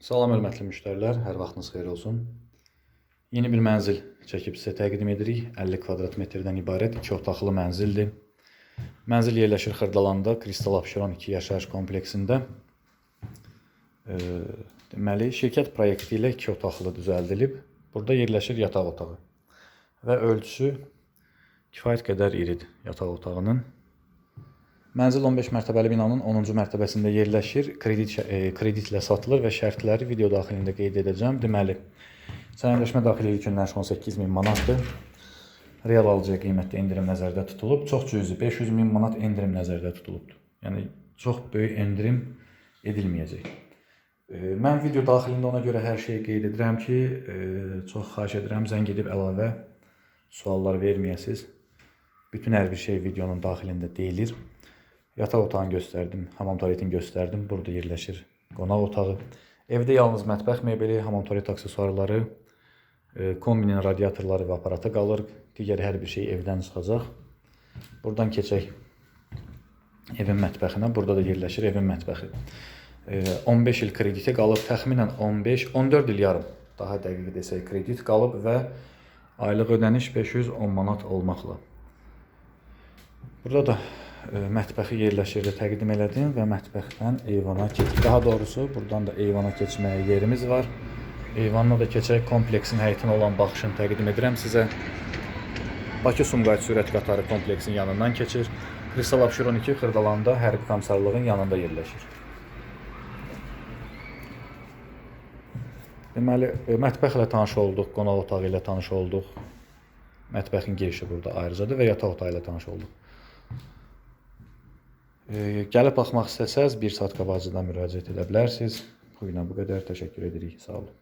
Salam hörmətli müştərilər, hər vaxtınız xeyir olsun. Yeni bir mənzil çəkib sizə təqdim edirik. 50 kvadrat metrdən ibarət 2 otaqlı mənzildir. Mənzil yerləşir Xırdalanda, Kristal Abşeron 2 yaşayış kompleksində. E, deməli, şirkət proyekti ilə 2 otaqlı düzəldilib. Burada yerləşir yataq otağı və ölçüsü kifayət qədər iridir yataq otağının. Mənzil 15 mərtəbəli binanın 10-cu mərtəbəsində yerləşir. Kredit e, kreditlə satılır və şərtləri video daxilində qeyd edəcəm. Deməli, sənədləşmə daxili ilk günlər 18 min manatdır. Real alıcıya qiymətdə endirim nəzərdə tutulub. Çox cüzi 500 min manat endirim nəzərdə tutulubdur. Yəni çox böyük endirim edilməyəcək. E, Mən video daxilində ona görə hər şeyi qeyd edirəm ki, e, çox xahiş edirəm zəng edib əlavə suallar verməyəsiniz. Bütün hər bir şey videonun daxilində deyilir. Yataq otağını göstərdim, hamam tualetini göstərdim. Burada yerləşir qonaq otağı. Evdə yalnız mətbəx mebeli, hamam tualet aksesuarları, e, kombinin radiatorları və aparatı qalır. Digər hər bir şey evdən çıxacaq. Buradan keçək evin mətbəxinə. Burada da yerləşir evin mətbəxi. E, 15 il krediti qalıb, təxminən 15, 14 il yarım daha dəqiq desək kredit qalıb və aylıq ödəniş 510 manat olmaqla. Burada da mətbəxi yerləşirdə təqdim elədim və mətbəxdən eyvana keçdik. Daha doğrusu buradan da eyvana keçməyə yerimiz var. Eyvanla da keçək kompleksin həyətinə olan baxışını təqdim edirəm sizə. Bakı Sumqayıt sürət qatarı kompleksin yanından keçir. Kristal Abşeron 2 Xırdalanda hərbi komissarlığın yanında yerləşir. Deməli, e, mətbəxlə tanış olduq, qonaq otağı ilə tanış olduq. Mətbəxin girişi burada ayrıcadır və yataq otağı ilə tanış olduq. E, gəlib baxmaq istəsəz 1 saat qabaqcadan müraciət edə bilərsiniz. Bu günə bu qədər. Təşəkkür edirik. Sağ olun.